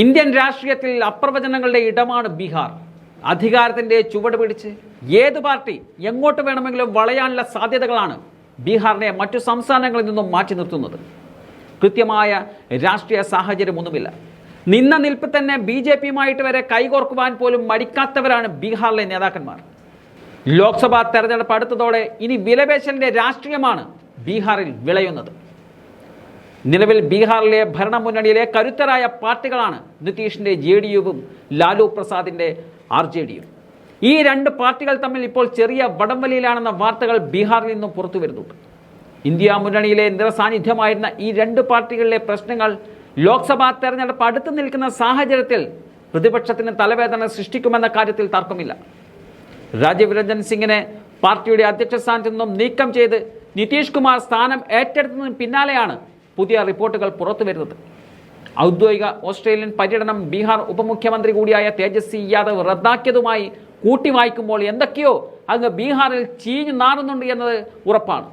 Indian രാഷ്ട്രീയത്തിൽ അപ്രവചനങ്ങളുടെ ഇടമാണ് ബീഹാർ. അധികാരത്തിന്റെ ചുവട് പിടിച്ച് ഏത് പാർട്ടി എങ്ങോട്ട് വേണമെങ്കിലും വളയാനുള്ള സാധ്യതകളാണ് ബീഹാറിനെ മറ്റു സംസ്ഥാനങ്ങളിൽ നിന്നും മാറ്റി നിർത്തുന്നത്. കൃത്യമായ രാഷ്ട്രീയ സാഹചര്യമൊന്നുമില്ല നിന്ന നിൽപ്പ് തന്നെ ബി ജെ പിയുമായിട്ട് വരെ കൈകോർക്കുവാൻ പോലും മടിക്കാത്തവരാണ് ബീഹാറിലെ നേതാക്കന്മാർ. ലോക്സഭാ തെരഞ്ഞെടുപ്പ് അടുത്തതോടെ ഇനി വിലപേശലിന്റെ രാഷ്ട്രീയമാണ് ബീഹാറിൽ വിളയുന്നത്. നിലവിൽ ബീഹാറിലെ ഭരണ മുന്നണിയിലെ കരുത്തരായ പാർട്ടികളാണ് നിതീഷിന്റെ ജെ ഡി യുവും ലാലു പ്രസാദിന്റെ ആർ ജെ ഡിയും. ഈ രണ്ട് പാർട്ടികൾ തമ്മിൽ ഇപ്പോൾ ചെറിയ വടംവലിയിലാണെന്ന വാർത്തകൾ ബീഹാറിൽ നിന്നും പുറത്തു വരുന്നുണ്ട്. ഇന്ത്യ മുന്നണിയിലെ നിറസാന്നിധ്യമായിരുന്ന ഈ രണ്ട് പാർട്ടികളിലെ പ്രശ്നങ്ങൾ ലോക്സഭാ തെരഞ്ഞെടുപ്പ് അടുത്ത് നിൽക്കുന്ന സാഹചര്യത്തിൽ പ്രതിപക്ഷത്തിന് തലവേദന സൃഷ്ടിക്കുമെന്ന കാര്യത്തിൽ തർക്കമില്ല. രാജീവ് രഞ്ജൻ സിംഗിനെ പാർട്ടിയുടെ അധ്യക്ഷ സ്ഥാനത്ത് നിന്നും നീക്കം ചെയ്ത് നിതീഷ് കുമാർ സ്ഥാനം ഏറ്റെടുത്തതിന് പിന്നാലെയാണ് പുതിയ റിപ്പോർട്ടുകൾ പുറത്തു വരുന്നത്. ഔദ്യോഗിക ഓസ്ട്രേലിയൻ പര്യടനം ബീഹാർ ഉപമുഖ്യമന്ത്രി കൂടിയായ തേജസ്വി യാദവ് റദ്ദാക്കിയതുമായി കൂട്ടി വായിക്കുമ്പോൾ എന്തൊക്കെയോ അങ്ങ് ബീഹാറിൽ ചീഞ്ഞു നാറുന്നുണ്ട് എന്നത് ഉറപ്പാണ്.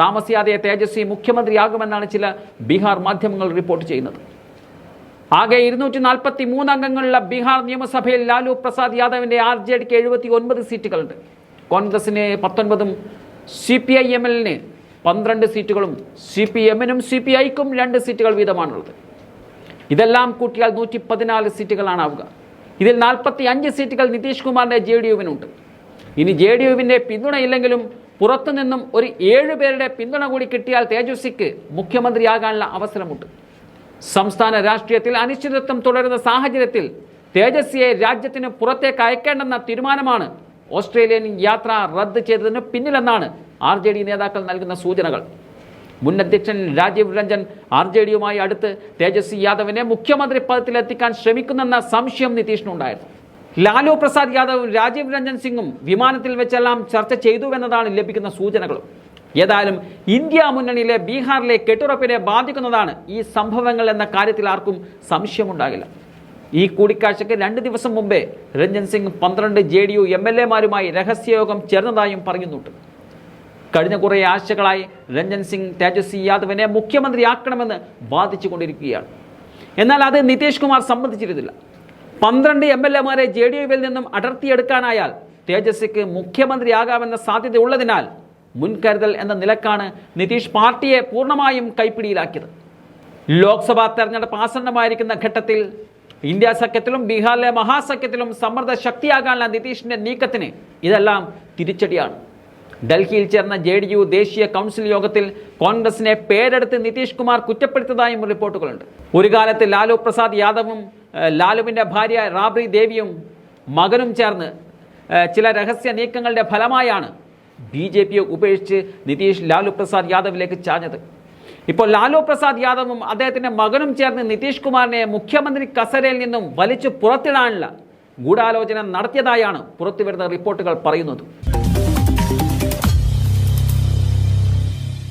താമസിയാതെ തേജസ്വി മുഖ്യമന്ത്രിയാകുമെന്നാണ് ചില ബീഹാർ മാധ്യമങ്ങൾ റിപ്പോർട്ട് ചെയ്യുന്നത്. ആകെ ഇരുന്നൂറ്റി നാൽപ്പത്തി മൂന്ന് അംഗങ്ങളുള്ള ബീഹാർ നിയമസഭയിൽ ലാലു പ്രസാദ് യാദവിന്റെ ആർ ജെ ഡിക്ക് എഴുപത്തി ഒൻപത് സീറ്റുകളുണ്ട്. കോൺഗ്രസിന് പത്തൊൻപതും സി പി ഐ എം എല്ലിന് പന്ത്രണ്ട് സീറ്റുകളും സി പി എമ്മിനും സി പി ഐക്കും രണ്ട് സീറ്റുകൾ വീതമാണുള്ളത്. ഇതെല്ലാം കൂട്ടിയാൽ നൂറ്റി പതിനാല് സീറ്റുകളാണാവുക. ഇതിൽ നാൽപ്പത്തി അഞ്ച് സീറ്റുകൾ നിതീഷ് കുമാറിന്റെ ജെ ഡി യുവിനുണ്ട്. ഇനി ജെ ഡി യുവിന്റെ പിന്തുണയില്ലെങ്കിലും പുറത്തുനിന്നും ഒരു ഏഴ് പേരുടെ പിന്തുണ കൂടി കിട്ടിയാൽ തേജസ്വിക്ക് മുഖ്യമന്ത്രിയാകാനുള്ള അവസരമുണ്ട്. സംസ്ഥാന രാഷ്ട്രീയത്തിൽ അനിശ്ചിതത്വം തുടരുന്ന സാഹചര്യത്തിൽ തേജസ്വിയെ രാജ്യത്തിന് പുറത്തേക്ക് അയക്കേണ്ടെന്ന തീരുമാനമാണ് ഓസ്ട്രേലിയൻ യാത്ര റദ്ദ് ചെയ്തതിന് പിന്നിലെന്നാണ് ആർ ജെ ഡി നേതാക്കൾ നൽകുന്ന സൂചനകൾ. മുൻ അധ്യക്ഷൻ രാജീവ് രഞ്ജൻ ആർ ജെ ഡിയുമായി അടുത്ത് തേജസ്വി യാദവിനെ മുഖ്യമന്ത്രി പദത്തിലെത്തിക്കാൻ ശ്രമിക്കുന്നെന്ന സംശയം നിതീഷിനുണ്ടായിരുന്നു. ലാലു പ്രസാദ് യാദവും രാജീവ് രഞ്ജൻ സിംഗും വിമാനത്തിൽ വെച്ചെല്ലാം ചർച്ച ചെയ്തുവെന്നതാണ് ലഭിക്കുന്ന സൂചനകളും. ഏതായാലും ഇന്ത്യ മുന്നണിയിലെ ബീഹാറിലെ കെട്ടുറപ്പിനെ ബാധിക്കുന്നതാണ് ഈ സംഭവങ്ങൾ എന്ന കാര്യത്തിൽ ആർക്കും സംശയമുണ്ടാകില്ല. ഈ കൂടിക്കാഴ്ചയ്ക്ക് രണ്ട് ദിവസം മുമ്പേ രഞ്ജൻ സിംഗ് പന്ത്രണ്ട് J D U M L എമാരുമായി രഹസ്യയോഗം ചേർന്നതായും പറയുന്നുണ്ട് കഴിഞ്ഞ കുറേ ആഴ്ചകളായി രഞ്ജൻ സിംഗ് തേജസ്വി യാദവിനെ മുഖ്യമന്ത്രിയാക്കണമെന്ന് വാദിച്ചു കൊണ്ടിരിക്കുകയാണ് എന്നാൽ അത് നിതീഷ് കുമാർ സമ്മതിച്ചിരുന്നില്ല. പന്ത്രണ്ട് എം എൽ എമാരെ ജെ ഡി യുവിൽ നിന്നും അടർത്തിയെടുക്കാനായാൽ തേജസ്വിക്ക് മുഖ്യമന്ത്രിയാകാമെന്ന സാധ്യതയുള്ളതിനാൽ മുൻകരുതൽ എന്ന നിലക്കാണ് നിതീഷ് പാർട്ടിയെ പൂർണമായും കൈപ്പിടിയിലാക്കിയത്. ലോക്സഭാ തെരഞ്ഞെടുപ്പ് ആസന്നമായിരിക്കുന്ന ഘട്ടത്തിൽ ഇന്ത്യ സഖ്യത്തിലും ബീഹാറിലെ മഹാസഖ്യത്തിലും സമ്മർദ്ദ ശക്തിയാകാനുള്ള നിതീഷിന്റെ നീക്കത്തിന് ഇതെല്ലാം തിരിച്ചടിയാണ്. ഡൽഹിയിൽ ചേർന്ന ജെ ഡി യു ദേശീയ കൗൺസിൽ യോഗത്തിൽ കോൺഗ്രസിനെ പേരെടുത്ത് നിതീഷ് കുമാർ കുറ്റപ്പെടുത്തതായും റിപ്പോർട്ടുകളുണ്ട്. ഒരു കാലത്ത് ലാലു പ്രസാദ് യാദവും ലാലുവിന്റെ ഭാര്യ റാബ്രി ദേവിയും മകനും ചേർന്ന് ചില രഹസ്യ നീക്കങ്ങളുടെ ഫലമായാണ് ബി ജെ പിയെ ഉപേക്ഷിച്ച് നിതീഷ് ലാലു പ്രസാദ് യാദവിലേക്ക് ചാഞ്ഞത്. ഇപ്പോൾ ലാലു പ്രസാദ് യാദവും അദ്ദേഹത്തിന്റെ മകനും ചേർന്ന് നിതീഷ് കുമാറിനെ മുഖ്യമന്ത്രി കസരയിൽ നിന്നും വലിച്ചു പുറത്തിടാനുള്ള ഗൂഢാലോചന നടത്തിയതായാണ് പുറത്തുവരുന്ന റിപ്പോർട്ടുകൾ പറയുന്നത്.